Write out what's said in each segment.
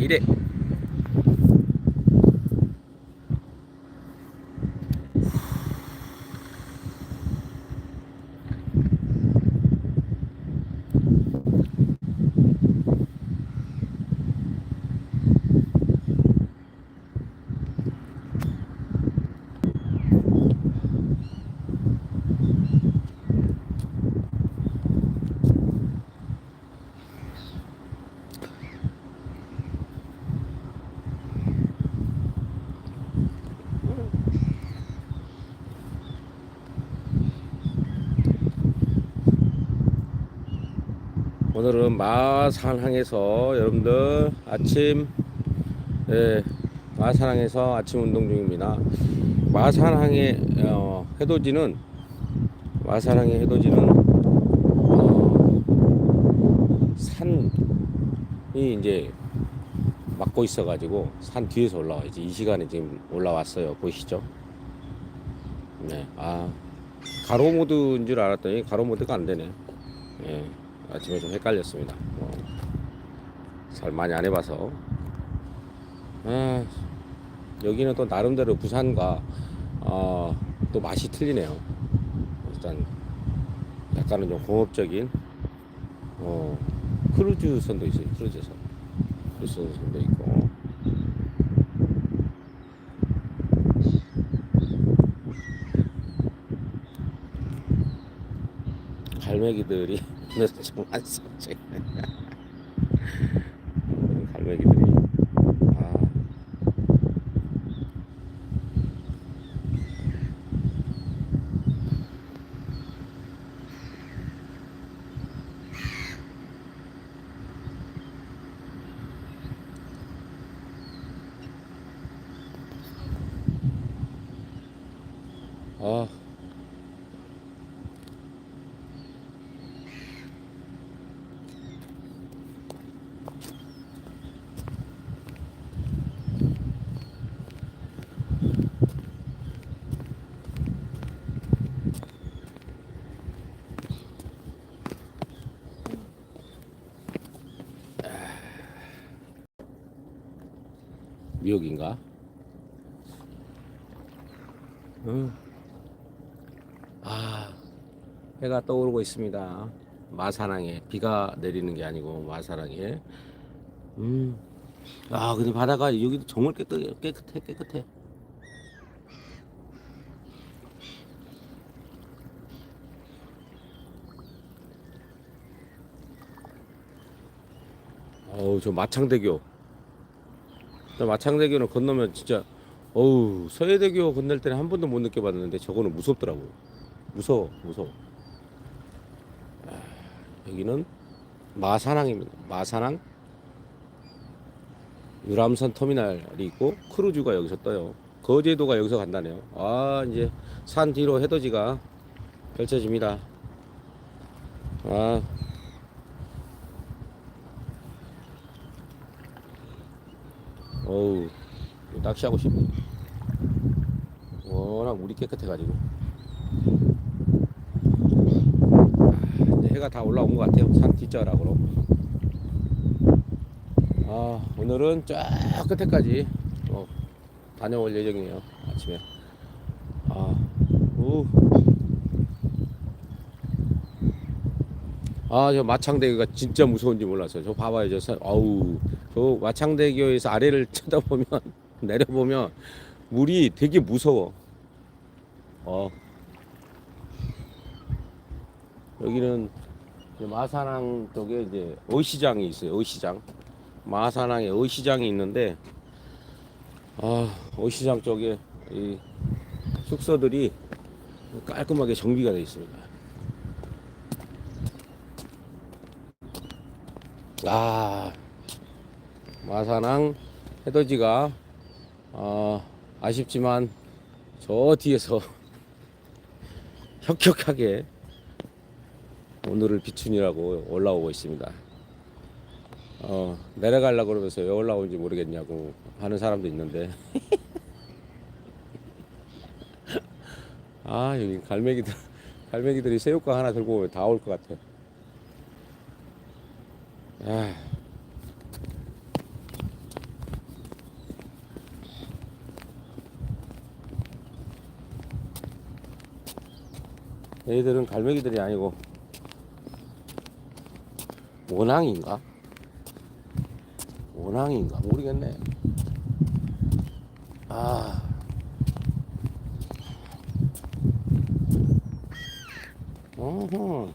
이래 오늘은 마산항에서 여러분들 아침 예, 마산항에서 아침 운동 중입니다. 마산항의 어, 해돋이는 마산항의 해돋이는 어, 산이 이제 막고 있어가지고 산 뒤에서 올라와야지 이 시간에 지금 올라왔어요. 보이시죠? 네, 아 가로 모드인 줄 알았더니 가로 모드가 안 되네. 예. 아침에 좀 헷갈렸습니다. 뭐, 잘 많이 안 해봐서. 아, 여기는 또 나름대로 부산과 어, 또 맛이 틀리네요. 일단 약간은 좀 공업적인 어, 크루즈 선도 있어요. 크루즈 선. 크루즈 선도 있고. 갈매기들이 오늘은 좀 많습니다. 갈매기들이 아, 아, 미역인가? 응. 아, 해가 떠오르고 있습니다. 마산항에 비가 내리는 게 아니고 마산항에. 음. 아, 근데 바다가 여기도 정말 깨끗, 깨끗해, 깨끗해. 어우, 저 마창대교. 저 마창대교는 건너면 진짜 어우 서해대교 건널 때는 한 번도 못 느껴봤는데 저거는 무섭더라고. 무서워 무서워. 아, 여기는 마산항입니다. 마산항. 유람선 터미널이 있고 크루즈가 여기서 떠요. 거제도가 여기서 간다네요. 아 이제 산 뒤로 해돋이가 펼쳐집니다. 아 어우 낚시하고 싶네 워낙 물이 깨끗해가지고 아, 이제 해가 다 올라온 것 같아요 산 뒷자락으로 아 오늘은 저 끝에까지 어, 다녀올 예정이에요 아침에 아, 우. 아, 저 마창대교가 진짜 무서운지 몰랐어요. 저 봐봐요. 저, 산- 아우, 저 마창대교에서 아래를 쳐다보면, 내려보면, 물이 되게 무서워. 어. 여기는 마산항 쪽에 이제 어시장이 있어요. 어시장. 마산항에 어시장이 있는데, 아, 어시장 쪽에 이 숙소들이 깔끔하게 정비가 되어 있습니다. 아, 마산항 해돋이가 어, 아쉽지만 저 뒤에서 혁혁하게 오늘을 비춘이라고 올라오고 있습니다. 어, 내려가려고 그러면서 왜 올라오는지 모르겠냐고 하는 사람도 있는데. 아, 여기 갈매기들, 갈매기들이 새우깡 하나 들고 다 올 것 같아. 아. 얘들은 갈매기들이 아니고 원앙인가? 원앙인가 모르겠네. 아. 어허.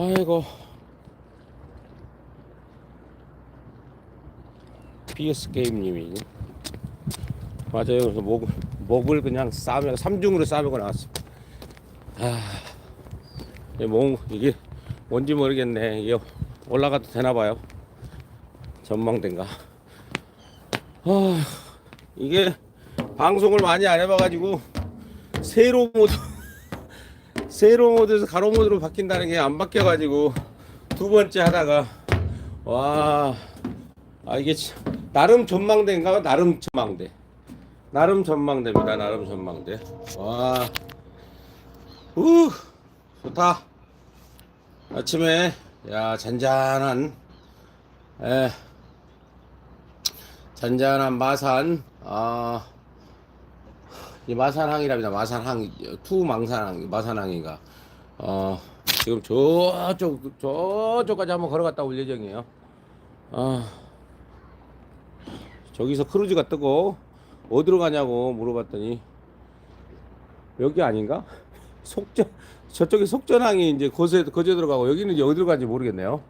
아이고 PS 게임님이 맞아요. 그래서 목 목을 그냥 싸면 삼중으로 싸매고 나왔습니다. 아, 뭐 이게 뭔지 모르겠네. 이게 올라가도 되나 봐요. 전망대인가. 아, 이게 방송을 많이 안 해봐가지고 세로 모드 세로 모드에서 가로 모드로 바뀐다는 게 안 바뀌어가지고 두 번째 하다가 와, 아 이게 참- 나름 전망대인가? 나름 전망대. 나름 전망대입니다. 나름 전망대. 와, 우 좋다. 아침에 야 잔잔한 에 잔잔한 마산 아. 이 마산항이랍니다. 마산항 투 망산항 마산항인가. 어 지금 저쪽 저쪽까지 한번 걸어갔다 올 예정이에요. 아 저기서 크루즈가 뜨고 어디로 가냐고 물어봤더니 여기 아닌가? 속전 저쪽에 속전항이 이제 거제 거제 들어가고 여기는 이제 어디로 가는지 모르겠네요.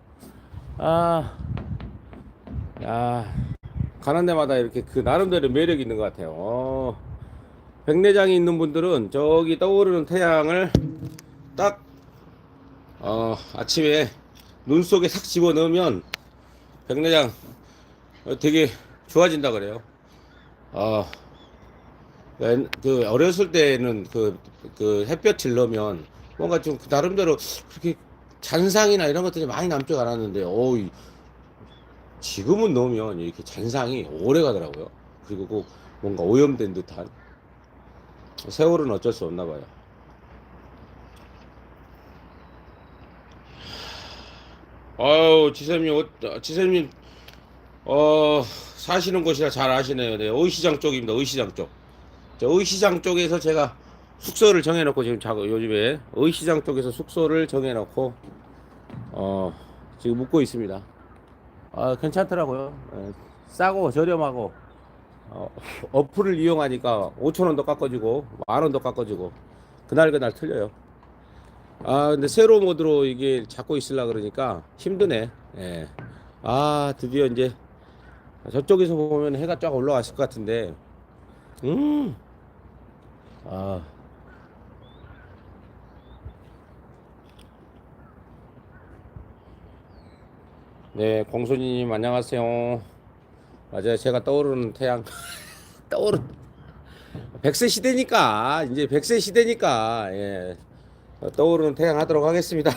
아, 야 가는 데마다 이렇게 그 나름대로 매력이 있는 것 같아요. 어. 백내장이 있는 분들은 저기 떠오르는 태양을 딱 어, 아침에 눈 속에 싹 집어 넣으면 백내장 어, 되게 좋아진다 그래요. 어, 옛- 그 어렸을 때는 그, 그 햇볕을 넣으면 뭔가 좀 나름대로 그렇게 잔상이나 이런 것들이 많이 남지 않았는데, 어이, 지금은 넣으면 이렇게 잔상이 오래 가더라고요. 그리고 꼭 뭔가 오염된 듯한. 세월은 어쩔 수 없나 봐요. 아유, 지샘님, 어, 지샘님, 어, 사시는 곳이라 잘 아시네요. 네, 의시장 쪽입니다. 의시장 쪽. 저 의시장 쪽에서 제가 숙소를 정해놓고 지금 자고 요즘에 의시장 쪽에서 숙소를 정해놓고 어 지금 묵고 있습니다. 아 괜찮더라고요. 예, 싸고 저렴하고 어, 어플을 이용하니까 5천 원도 깎아주고 만 원도 깎아주고 그날 그날 틀려요. 아 근데 세로 모드로 이게 잡고 있으려 그러니까 힘드네. 예. 아 드디어 이제 저쪽에서 보면 해가 쫙 올라왔을 것 같은데. 음. 아. 네, 공손이님 안녕하세요. 맞아요. 제가 떠오르는 태양. 떠오르. 100세 시대니까 이제 100세 시대니까 예. 어, 떠오르는 태양 하도록 하겠습니다.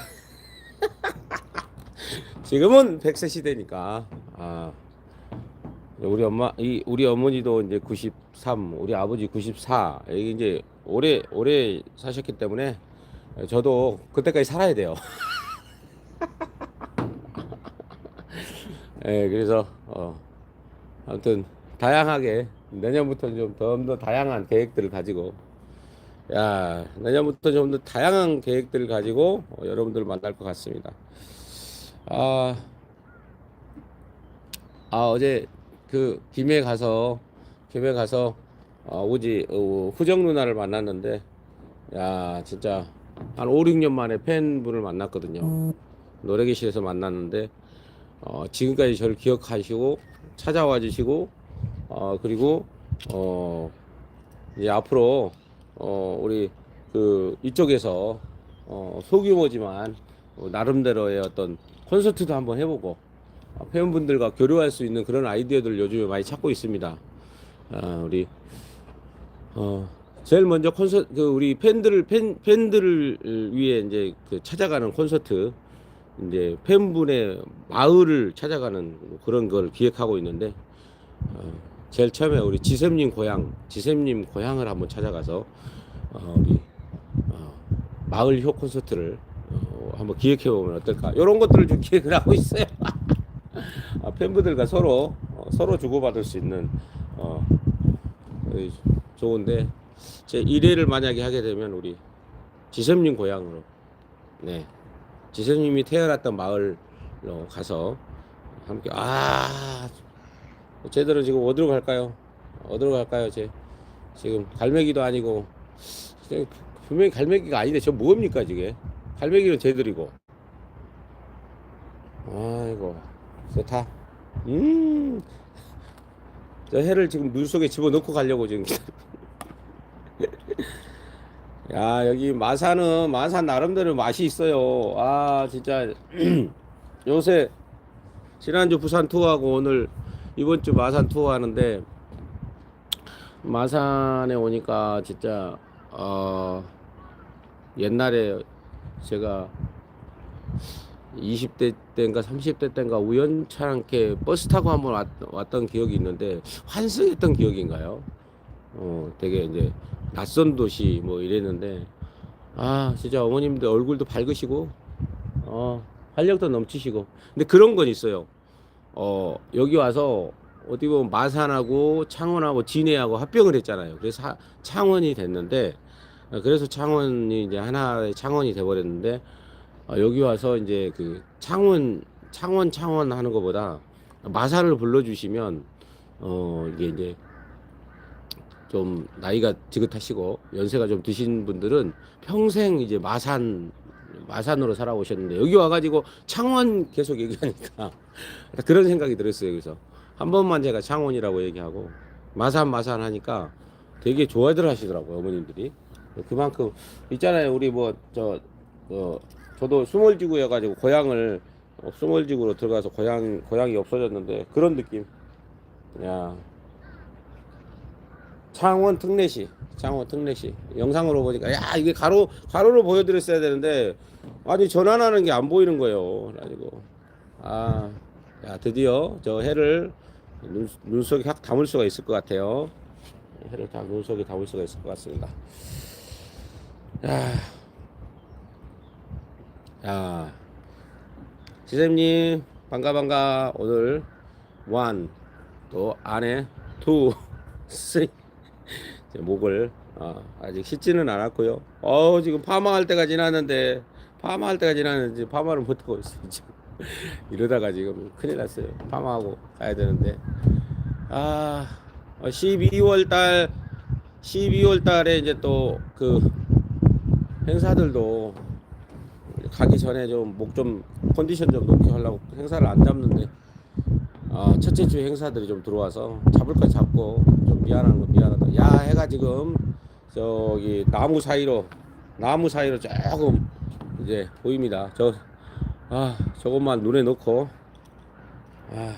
지금은 100세 시대니까. 아. 우리 엄마 이 우리 어머니도 이제 93, 우리 아버지 94. 이게 이제 오래 오래 사셨기 때문에 저도 그때까지 살아야 돼요. 예, 그래서 어 아무튼 다양하게 내년부터 좀더더 다양한 계획들을 가지고 야 내년부터 좀 더 다양한 계획들을 가지고 어, 여러분들 만날 것 같습니다. 아, 아 어제 그 김해 가서 김해 가서 어, 오지 어, 후정 누나를 만났는데 야 진짜 한 5, 6년 만에 팬분을 만났거든요. 노래교실에서 만났는데 어, 지금까지 저를 기억하시고 찾아와 주시고 어, 그리고 어, 이제 앞으로 어, 우리 그 이쪽에서 어, 소규모지만 어, 나름대로의 어떤 콘서트도 한번 해보고 어, 팬분들과 교류할 수 있는 그런 아이디어들 요즘에 많이 찾고 있습니다. 아, 우리 어, 제일 먼저 콘서트 그 우리 팬들을 팬 팬들을 위해 이제 그 찾아가는 콘서트 이제 팬분의 마을을 찾아가는 그런 걸 기획하고 있는데 어, 제일 처음에 우리 지샘님 고향 지샘님 고향을 한번 찾아가서 어, 우리 어, 마을 효 콘서트를 어, 한번 기획해 보면 어떨까 이런 것들을 좀 기획을 하고 있어요. 아, 팬분들과 서로 어, 서로 주고받을 수 있는 어, 어, 좋은데 제 1회를 만약에 하게 되면 우리 지샘님 고향으로 네 지샘님이 태어났던 마을로 가서 함께 아 쟤들은 지금 어디로 갈까요? 어디로 갈까요? 쟤? 지금 갈매기도 아니고 분명히 갈매기가 아닌데 저 뭡니까 지금 갈매기는 쟤들이고. 아이고 좋다 음저 해를 지금 눈 속에 집어넣고 가려고 지금 야 여기 마산은 마산 나름대로 맛이 있어요 아 진짜 요새 지난주 부산 투어하고 오늘 이번 주 마산 투어 하는데 마산에 오니까 진짜 어 옛날에 제가 20대 때인가 30대 때인가 우연찮게 버스 타고 한번 왔, 왔던 기억이 있는데 환승했던 기억인가요? 어 되게 이제 낯선 도시 뭐 이랬는데 아 진짜 어머님들 얼굴도 밝으시고 어 활력도 넘치시고. 근데 그런 건 있어요. 어 여기 와서 어디 보면 마산하고 창원하고 진해하고 합병을 했잖아요. 그래서 하, 창원이 됐는데 어, 그래서 창원이 이제 하나의 창원이 돼버렸는데 어, 여기 와서 이제 그 창원 창원 창원 하는 것보다 마산을 불러주시면 어 이게 이제 좀 나이가 지긋하시고 연세가 좀 드신 분들은 평생 이제 마산 마산으로 살아오셨는데 여기 와가지고 창원 계속 얘기하니까 그런 생각이 들었어요. 그래서 한 번만 제가 창원이라고 얘기하고 마산 마산 하니까 되게 좋아들 하시더라고요 어머님들이. 그만큼 있잖아요. 우리 뭐저 어, 저도 수몰지구여가지고 고향을 어, 수몰지구로 들어가서 고향 고향이 없어졌는데 그런 느낌. 야 창원 특례시 창원 특례시. 영상으로 보니까 야 이게 가로 가로로 보여드렸어야 되는데 아니 전환하는 게 안 보이는 거예요. 그래가지고. 아야 드디어 저 해를 눈, 눈 속에 확 담을 수가 있을 것 같아요. 해를 다 눈 속에 담을 수가 있을 것 같습니다. 야, 야. 지sem님 반가 반가. 오늘 원또 안에 제 목을 어, 아직 씻지는 않았고요. 어 지금 파마할 때가 지났는데 파마할 때가 지났는데 파마를 못하고 있어요. 지금 이러다가 지금 큰일 났어요. 파마하고 가야 되는데 아 12월 달 12월 달에 이제 또 그 행사들도 가기 전에 좀 목좀 컨디션 좀 높게 하려고 행사를 안 잡는데 아 첫째 주 행사들이 좀 들어와서 잡을 거 잡고 좀 미안한 거 미안하다 야 해가 지금 저기 나무 사이로 나무 사이로 조금 이제 보입니다. 저 아 저것만 눈에 넣고 아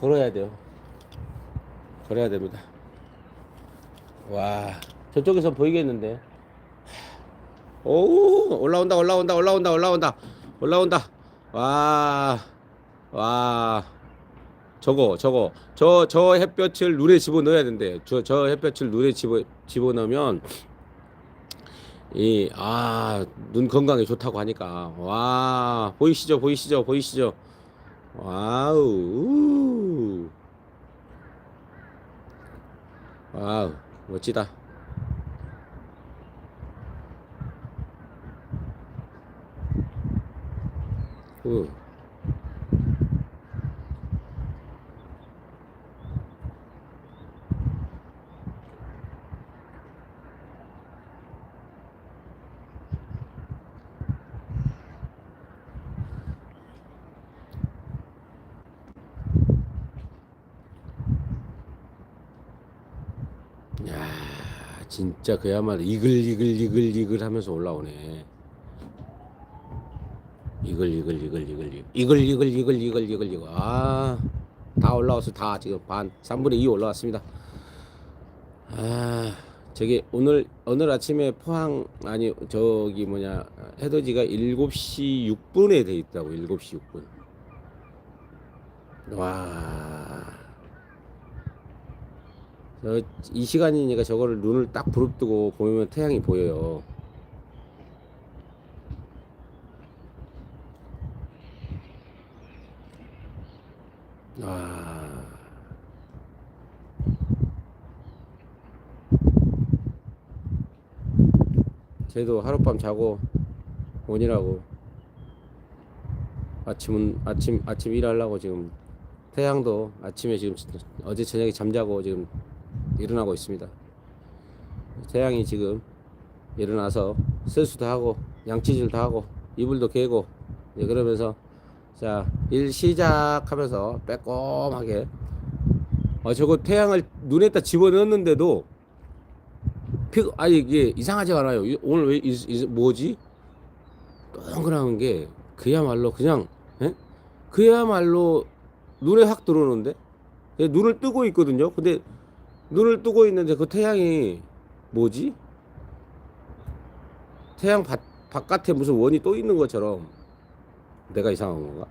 걸어야 돼요. 걸어야 됩니다. 와 저쪽에서 보이겠는데? 오 올라온다 올라온다 올라온다 올라온다 올라온다. 와 와 저거 저거. 저 저 햇볕을 눈에 집어 넣어야 된대. 저 저 햇볕을 눈에 집어 집어 넣으면 이 아 눈 건강에 좋다고 하니까. 와 보이시죠? 보이시죠? 보이시죠? 와우. 와우 멋지다. 우. 진짜 그야말로 이글이글이글이글 하면서 올라오네. 이글이글이글이글 이글이글이글이글이글 이글 이글 아, 다 올라와서 다 지금 반 3분의 2 올라왔습니다. 아, 저기 오늘 오늘 아침에 포항 아니 저기 뭐냐 해돋이가 7시 6분에 돼 있다고. 7시 6분. 와. 저, 이 시간이니까 저거를 눈을 딱 부릅뜨고 보면 태양이 보여요. 아. 쟤도 하룻밤 자고 오니라고 아침은 아침 아침 일하려고 지금 태양도 아침에 지금 어제 저녁에 잠자고 지금 일어나고 있습니다. 태양이 지금 일어나서 세수도 하고 양치질도 하고 이불도 개고 이제 그러면서 자 일 시작하면서 빼꼼하게 어 저거 태양을 눈에다 집어넣었는데도 피 아니 이게 이상하지 않아요. 이- 오늘 왜 이, 이, 뭐지? 동그란 게 그야말로 그냥 예? 그야말로 눈에 확 들어오는데 예, 눈을 뜨고 있거든요. 근데 눈을 뜨고 있는데 그 태양이 뭐지? 태양 바, 바깥에 무슨 원이 또 있는 것처럼 내가 이상한 건가?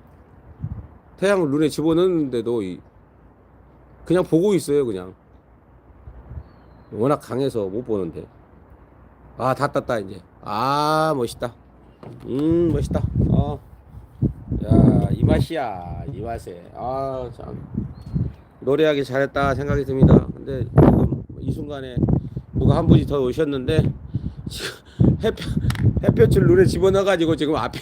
태양을 눈에 집어넣는데도 이, 그냥 보고 있어요, 그냥. 워낙 강해서 못 보는데. 아, 다 땄다, 이제. 아, 멋있다. 음, 멋있다. 어. 야, 이 맛이야. 이 맛에. 아, 참. 노래하기 잘했다 생각이 듭니다. 근데 지금 이 순간에 누가 한 분이 더 오셨는데 햇볕 햇볕을 눈에 집어넣어가지고 지금 앞에.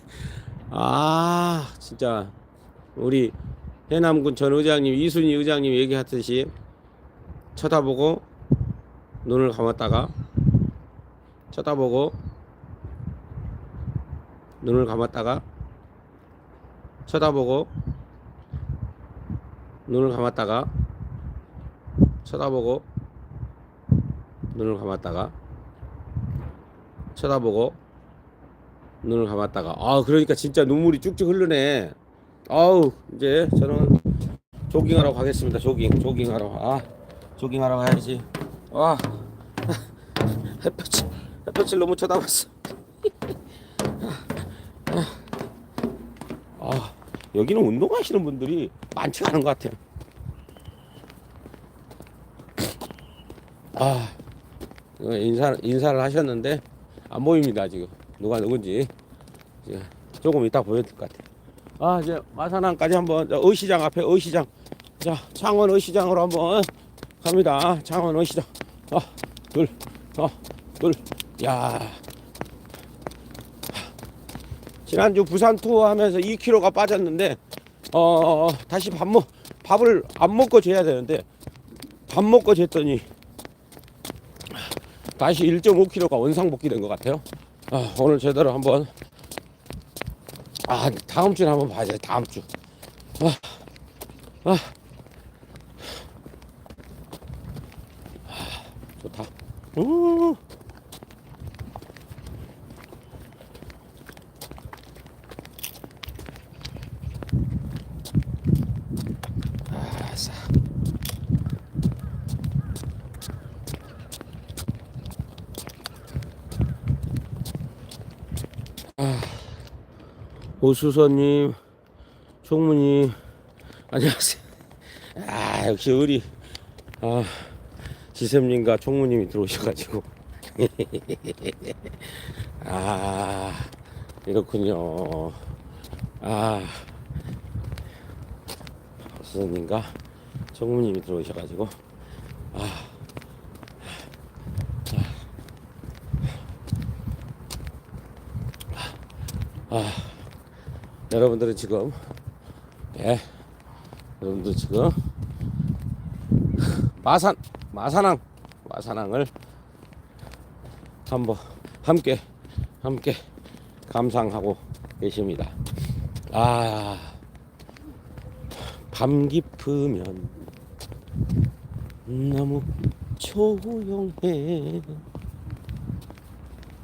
아 진짜. 우리 해남군 전 의장님 이순희 의장님 얘기하듯이 쳐다보고 눈을 감았다가 쳐다보고 눈을 감았다가 쳐다보고 눈을 감았다가 쳐다보고 눈을 감았다가 쳐다보고 눈을 감았다가. 아 그러니까 진짜 눈물이 쭉쭉 흐르네. 아우 이제 저는 조깅하러 가겠습니다. 조깅 조깅하러. 아 조깅하러 가야지. 와 햇볕을 햇볕을 너무 쳐다봤어. 아 여기는 운동하시는 분들이 많지 않은 것 같아요. 아, 인사 인사를 하셨는데 안 보입니다 지금 누가 누군지 이제 조금 이따 보여드릴 것 같아요. 아 이제 마산항까지 한번 저 의시장 앞에 의시장 자 창원 의시장으로 한번 갑니다. 창원 의시장 아, 둘, 아, 둘, 야. 지난주 부산 투어 하면서 2kg가 빠졌는데 어 다시 밥 먹 밥을 안 먹고 재야 되는데 밥 먹고 쟀더니 다시 1.5kg가 원상복귀된 것 같아요. 아, 오늘 제대로 한번 아 다음 주에 한번 봐야 돼 다음 주. 아, 아, 아 좋다. 우. 오수선님, 총무님, 안녕하세요. 아, 역시 우리, 아, 지샘님과 총무님이 들어오셔가지고. 아, 이렇군요. 아, 오수선님과 총무님이 들어오셔가지고. 아, 아, 여러분들은 지금 예 여러분들 지금 마산 마산항 마산항을 한번 함께 함께 감상하고 계십니다. 아, 밤 깊으면 너무 조용해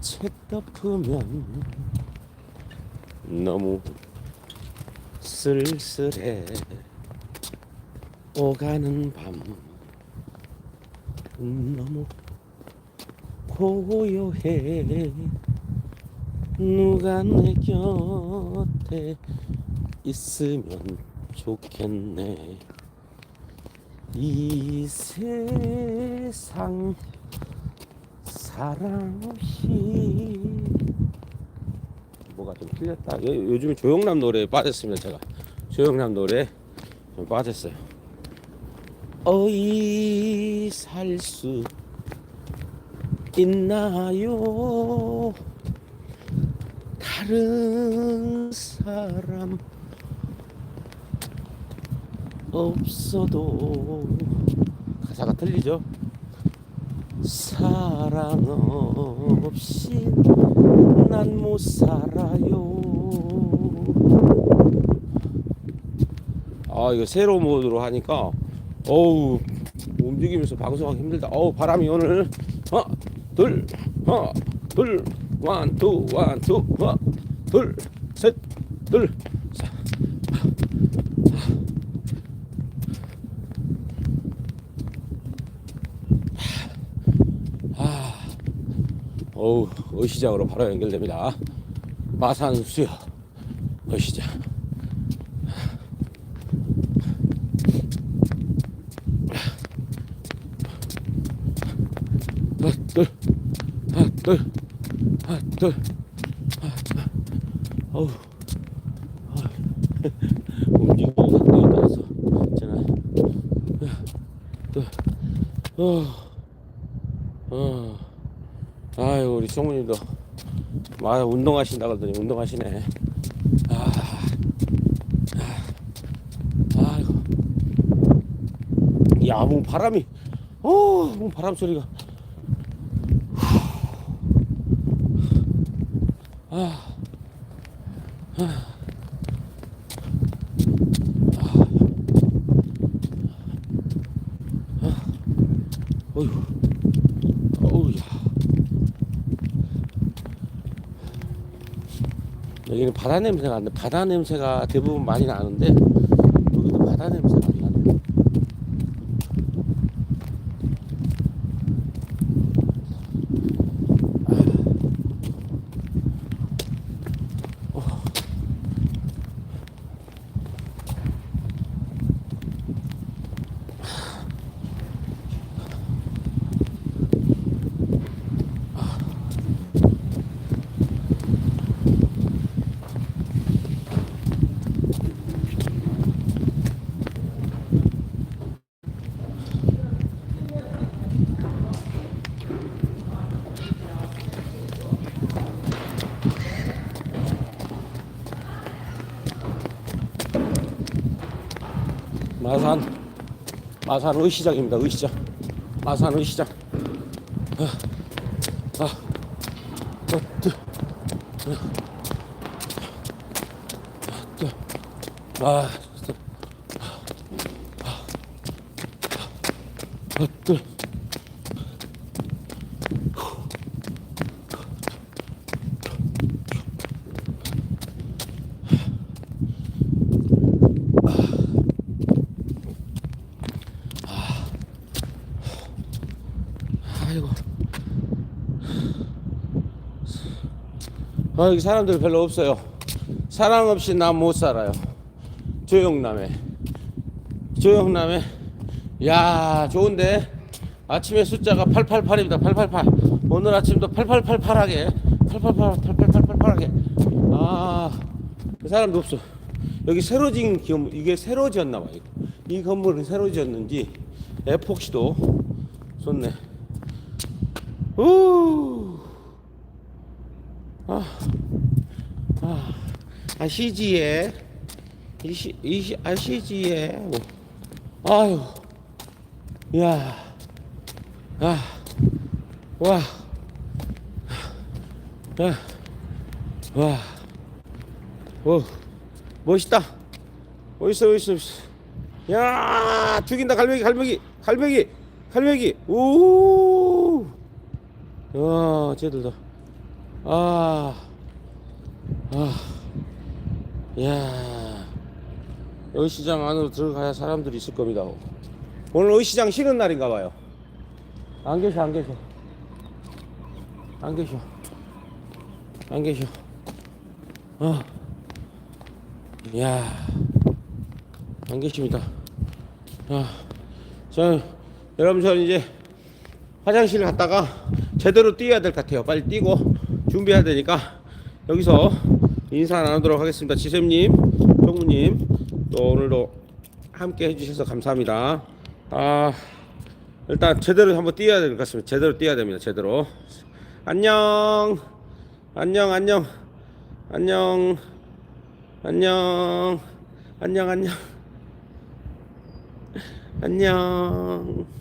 책 덮으면 너무 쓸쓸해. 오가는 밤. 너무 고요해. 누가 내 곁에 있으면 좋겠네. 이 세상 사랑 없 이 뭐가 좀 틀렸다. 요, 요즘 조영남 노래에 빠졌습니다. 제가 조영남 노래 좀 빠졌어요. 어이 살 수 있나요? 다른 사람 없어도 가사가 틀리죠? 사랑 없이 난 못 살아요. 아 이거 세로 모드로 하니까 어우 움직이면서 방송하기 힘들다. 어우 바람이 오늘. 하나 둘 하나 둘 원 투 원 투 하나 둘셋둘 어우 어시장으로 바로 연결됩니다. 마산 어시장. 하나 둘 하나 어우 움직임이 상당히 따라서 있잖아 둘어 어. 아유 우리 성우님도 마 운동하신다 그러더니 운동하시네. 아, 아, 아이고, 야, 뭐 바람이, 어, 뭐 바람 소리가. 아, 아, 아, 어휴, 어우, 야. 여기는 바다 냄새가 안 나. 바다 냄새가 대부분 많이 나는데 여기도 바다 냄새가 마산 마산 의시장입니다. 의시장 마산 의시장. 아, 아, 어, 뜨, 아, 뜨, 아, 진짜. 아, 뜨. 아 아, 여기 사람들 별로 없어요. 사랑 없이 난못 살아요. 조영남에. 조영남에. 야, 좋은데. 아침에 숫자가 888입니다. 888. 오늘 아침도 8888하게. 888, 8888하게. 아, 그 사람도 없어. 여기 새로 지은 건물, 이게 새로 지었나 봐요. 이 건물은 새로 지었는지, 에폭시도 좋네. 우. 아. 아. 아시지에. 이시 이시 아시지에. 뭐. 아유. 야. 아. 와. 야. 와. 오. 멋있다. 멋있어 멋있어 멋있어. 야, 죽인다 갈매기 갈매기 갈매기 갈매기. 오. 와, 쟤들다. 아, 아, 야, 여기 시장 안으로 들어가야 사람들이 있을 겁니다. 오늘 여기 시장 쉬는 날인가 봐요. 안 계셔, 안 계셔. 안 계셔. 안 계셔. 아, 야, 안 계십니다. 아, 저, 여러분, 저는 이제 화장실 갔다가 제대로 뛰어야 될 것 같아요. 빨리 뛰고 준비해야 되니까 여기서 인사 나누도록 하겠습니다. 지샘님, 정우님, 또 오늘도 함께 해주셔서 감사합니다. 아, 일단 제대로 한번 뛰어야 될 것 같습니다. 제대로 뛰어야 됩니다. 제대로. 안녕, 안녕, 안녕, 안녕, 안녕, 안녕, 안녕, 안녕.